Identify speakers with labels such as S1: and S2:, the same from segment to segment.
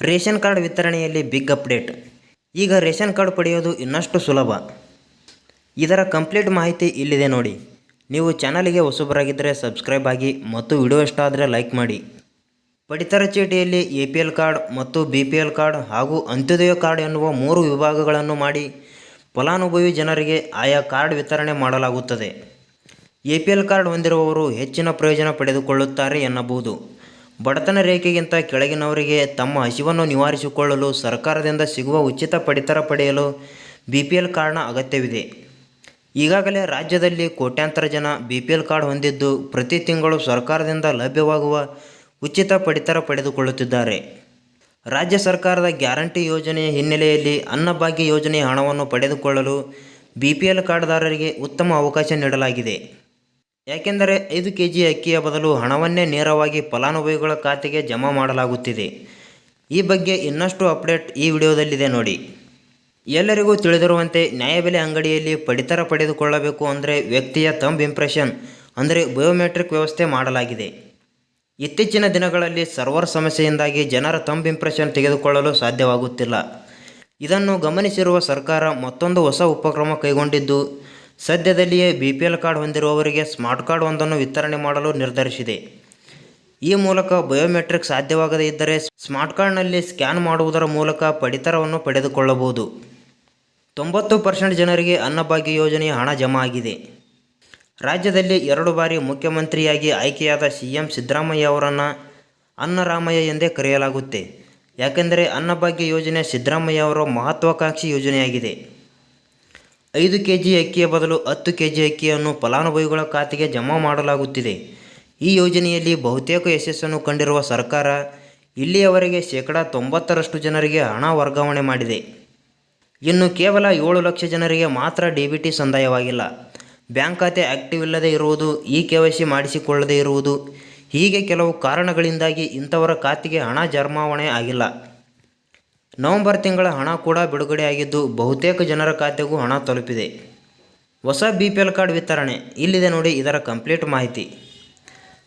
S1: Ration card ವಿತರಣೆಯಲ್ಲಿ big update. ಈಗ ration card ಪಡೆಯೋದು ಇನ್ನಷ್ಟು ಸುಲಭ. ಇದರ ಕಂಪ್ಲೀಟ್ ಮಾಹಿತಿ ಇಲ್ಲಿದೆ ನೋಡಿ. ನೀವು ಚಾನಲಿಗೆ ಹೊಸಬರಾಗಿದ್ದರೆ ಸಬ್ಸ್ಕ್ರೈಬ್ ಆಗಿ ಮತ್ತು ವಿಡಿಯೋ ಇಷ್ಟ ಆದರೆ ಲೈಕ್ ಮಾಡಿ. ಪಡಿತರ ಚೀಟಿಯಲ್ಲಿ ಎ ಪಿ ಎಲ್ ಕಾರ್ಡ್ ಮತ್ತು ಬಿ ಪಿ ಎಲ್ ಕಾರ್ಡ್ ಹಾಗೂ ಅಂತ್ಯೋದಯ ಕಾರ್ಡ್ ಎನ್ನುವ ಮೂರು ವಿಭಾಗಗಳನ್ನು ಮಾಡಿ ಫಲಾನುಭವಿ ಜನರಿಗೆ ಆಯಾ ಕಾರ್ಡ್ ವಿತರಣೆ ಮಾಡಲಾಗುತ್ತದೆ. ಎ ಪಿ ಎಲ್ ಕಾರ್ಡ್ ಹೊಂದಿರುವವರು ಹೆಚ್ಚಿನ ಪ್ರಯೋಜನ ಪಡೆದುಕೊಳ್ಳುತ್ತಾರೆ ಎನ್ನಬಹುದು. ಬಡತನ ರೇಖೆಗಿಂತ ಕೆಳಗಿನವರಿಗೆ ತಮ್ಮ ಹಸಿವನ್ನು ನಿವಾರಿಸಿಕೊಳ್ಳಲು ಸರ್ಕಾರದಿಂದ ಸಿಗುವ ಉಚಿತ ಪಡಿತರ ಪಡೆಯಲು ಬಿ ಪಿ ಎಲ್ ಕಾರ್ಡ್ನ ಅಗತ್ಯವಿದೆ. ಈಗಾಗಲೇ ರಾಜ್ಯದಲ್ಲಿ ಕೋಟ್ಯಾಂತರ ಜನ ಬಿ ಪಿ ಎಲ್ ಕಾರ್ಡ್ ಹೊಂದಿದ್ದು ಪ್ರತಿ ತಿಂಗಳು ಸರ್ಕಾರದಿಂದ ಲಭ್ಯವಾಗುವ ಉಚಿತ ಪಡಿತರ ಪಡೆದುಕೊಳ್ಳುತ್ತಿದ್ದಾರೆ. ರಾಜ್ಯ ಸರ್ಕಾರದ ಗ್ಯಾರಂಟಿ ಯೋಜನೆಯ ಹಿನ್ನೆಲೆಯಲ್ಲಿ ಅನ್ನಭಾಗ್ಯ ಯೋಜನೆಯ ಹಣವನ್ನು ಪಡೆದುಕೊಳ್ಳಲು ಬಿ ಪಿ ಎಲ್ ಕಾರ್ಡ್ದಾರರಿಗೆ ಉತ್ತಮ ಅವಕಾಶ ನೀಡಲಾಗಿದೆ. ಯಾಕೆಂದರೆ ಐದು ಕೆ ಜಿ ಅಕ್ಕಿಯ ಬದಲು ಹಣವನ್ನೇ ನೇರವಾಗಿ ಫಲಾನುಭವಿಗಳ ಖಾತೆಗೆ ಜಮಾ ಮಾಡಲಾಗುತ್ತಿದೆ. ಈ ಬಗ್ಗೆ ಇನ್ನಷ್ಟು ಅಪ್ಡೇಟ್ ಈ ವಿಡಿಯೋದಲ್ಲಿದೆ ನೋಡಿ. ಎಲ್ಲರಿಗೂ ತಿಳಿದಿರುವಂತೆ ನ್ಯಾಯಬೆಲೆ ಅಂಗಡಿಯಲ್ಲಿ ಪಡಿತರ ಪಡೆದುಕೊಳ್ಳಬೇಕು ಅಂದರೆ ವ್ಯಕ್ತಿಯ ತಂಬ್ ಇಂಪ್ರೆಷನ್ ಅಂದರೆ ಬಯೋಮೆಟ್ರಿಕ್ ವ್ಯವಸ್ಥೆ ಮಾಡಲಾಗಿದೆ. ಇತ್ತೀಚಿನ ದಿನಗಳಲ್ಲಿ ಸರ್ವರ್ ಸಮಸ್ಯೆಯಿಂದಾಗಿ ಜನರ ತಂಬ್ ಇಂಪ್ರೆಷನ್ ತೆಗೆದುಕೊಳ್ಳಲು ಸಾಧ್ಯವಾಗುತ್ತಿಲ್ಲ. ಇದನ್ನು ಗಮನಿಸಿರುವ ಸರ್ಕಾರ ಮತ್ತೊಂದು ಹೊಸ ಉಪಕ್ರಮ ಕೈಗೊಂಡಿದ್ದು ಸದ್ಯದಲ್ಲಿಯೇ ಬಿ ಪಿ ಎಲ್ ಕಾರ್ಡ್ ಹೊಂದಿರುವವರಿಗೆ ಸ್ಮಾರ್ಟ್ ಕಾರ್ಡ್ ಒಂದನ್ನು ವಿತರಣೆ ಮಾಡಲು ನಿರ್ಧರಿಸಿದೆ. ಈ ಮೂಲಕ ಬಯೋಮೆಟ್ರಿಕ್ ಸಾಧ್ಯವಾಗದೇ ಇದ್ದರೆ ಸ್ಮಾರ್ಟ್ ಕಾರ್ಡ್ನಲ್ಲಿ ಸ್ಕ್ಯಾನ್ ಮಾಡುವುದರ ಮೂಲಕ ಪಡಿತರವನ್ನು ಪಡೆದುಕೊಳ್ಳಬಹುದು. ತೊಂಬತ್ತು ಪರ್ಸೆಂಟ್ ಜನರಿಗೆ ಅನ್ನಭಾಗ್ಯ ಯೋಜನೆಯ ಹಣ ಜಮಾ ಆಗಿದೆ. ರಾಜ್ಯದಲ್ಲಿ ಎರಡು ಬಾರಿ ಮುಖ್ಯಮಂತ್ರಿಯಾಗಿ ಆಯ್ಕೆಯಾದ ಸಿ ಎಂ ಸಿದ್ದರಾಮಯ್ಯ ಅವರನ್ನು ಅನ್ನರಾಮಯ್ಯ ಎಂದೇ ಕರೆಯಲಾಗುತ್ತೆ. ಯಾಕೆಂದರೆ ಅನ್ನಭಾಗ್ಯ ಯೋಜನೆ ಸಿದ್ದರಾಮಯ್ಯ ಅವರ ಮಹತ್ವಾಕಾಂಕ್ಷಿ ಯೋಜನೆಯಾಗಿದೆ. ಐದು ಕೆ ಜಿ ಅಕ್ಕಿಯ ಬದಲು ಹತ್ತು ಕೆ ಜಿ ಅಕ್ಕಿಯನ್ನು ಫಲಾನುಭವಿಗಳ ಖಾತೆಗೆ ಜಮಾ ಮಾಡಲಾಗುತ್ತಿದೆ. ಈ ಯೋಜನೆಯಲ್ಲಿ ಬಹುತೇಕ ಯಶಸ್ಸನ್ನು ಕಂಡಿರುವ ಸರ್ಕಾರ ಇಲ್ಲಿಯವರೆಗೆ ಶೇಕಡ ತೊಂಬತ್ತರಷ್ಟು ಜನರಿಗೆ ಹಣ ವರ್ಗಾವಣೆ ಮಾಡಿದೆ. ಇನ್ನು ಕೇವಲ ಏಳು ಲಕ್ಷ ಜನರಿಗೆ ಮಾತ್ರ ಡಿ ಬಿ ಟಿ ಸಂದಾಯವಾಗಿಲ್ಲ. ಬ್ಯಾಂಕ್ ಖಾತೆ ಆಕ್ಟಿವ್ ಇಲ್ಲದೆ ಇರುವುದು, ಇ ಕೆ ವೈ ಸಿ ಮಾಡಿಸಿಕೊಳ್ಳದೇ ಇರುವುದು ಹೀಗೆ ಕೆಲವು ಕಾರಣಗಳಿಂದಾಗಿ ಇಂಥವರ ಖಾತೆಗೆ ಹಣ ಜಮಾವಣೆ ಆಗಿಲ್ಲ. ನವೆಂಬರ್ ತಿಂಗಳ ಹಣ ಕೂಡ ಬಿಡುಗಡೆಯಾಗಿದ್ದು ಬಹುತೇಕ ಜನರ ಖಾತೆಗೂ ಹಣ ತಲುಪಿದೆ. ಹೊಸ ಬಿ ಪಿ ಎಲ್ ಕಾರ್ಡ್ ವಿತರಣೆ. ಇಲ್ಲಿದೆ ನೋಡಿ ಇದರ ಕಂಪ್ಲೀಟ್ ಮಾಹಿತಿ.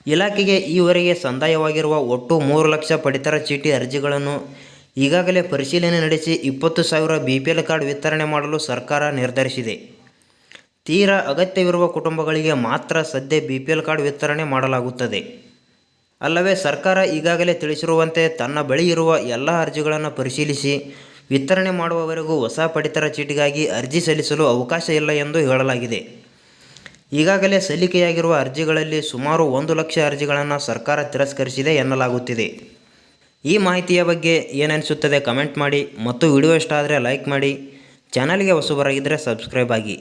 S1: ಇಲಾಖೆಗೆ ಈವರೆಗೆ ಸಂದಾಯವಾಗಿರುವ ಒಟ್ಟು ಮೂರು ಲಕ್ಷ ಪಡಿತರ ಚೀಟಿ ಅರ್ಜಿಗಳನ್ನು ಈಗಾಗಲೇ ಪರಿಶೀಲನೆ ನಡೆಸಿ ಇಪ್ಪತ್ತು ಸಾವಿರ ಬಿ ಪಿ ಎಲ್ ಕಾರ್ಡ್ ವಿತರಣೆ ಮಾಡಲು ಸರ್ಕಾರ ನಿರ್ಧರಿಸಿದೆ. ತೀರಾ ಅಗತ್ಯವಿರುವ ಕುಟುಂಬಗಳಿಗೆ ಮಾತ್ರ ಸದ್ಯ ಬಿ ಪಿ ಎಲ್ ಕಾರ್ಡ್ ವಿತರಣೆ ಮಾಡಲಾಗುತ್ತದೆ. ಅಲ್ಲವೇ ಸರ್ಕಾರ ಈಗಾಗಲೇ ತಿಳಿಸಿರುವಂತೆ ತನ್ನ ಬಳಿ ಇರುವ ಎಲ್ಲ ಅರ್ಜಿಗಳನ್ನು ಪರಿಶೀಲಿಸಿ ವಿತರಣೆ ಮಾಡುವವರೆಗೂ ಹೊಸ ಪಡಿತರ ಚೀಟಿಗಾಗಿ ಅರ್ಜಿ ಸಲ್ಲಿಸಲು ಅವಕಾಶ ಇಲ್ಲ ಎಂದು ಹೇಳಲಾಗಿದೆ. ಈಗಾಗಲೇ ಸಲ್ಲಿಕೆಯಾಗಿರುವ ಅರ್ಜಿಗಳಲ್ಲಿ ಸುಮಾರು ಒಂದು ಲಕ್ಷ ಅರ್ಜಿಗಳನ್ನು ಸರ್ಕಾರ ತಿರಸ್ಕರಿಸಿದೆ ಎನ್ನಲಾಗುತ್ತಿದೆ. ಈ ಮಾಹಿತಿಯ ಬಗ್ಗೆ ಏನನಿಸುತ್ತದೆ ಕಮೆಂಟ್ ಮಾಡಿ ಮತ್ತು ವಿಡಿಯೋ ಇಷ್ಟ ಆದರೆ ಲೈಕ್ ಮಾಡಿ. ಚಾನಲ್ಗೆ ಹೊಸಬರಾಗಿದ್ದರೆ ಸಬ್ಸ್ಕ್ರೈಬ್ ಆಗಿ.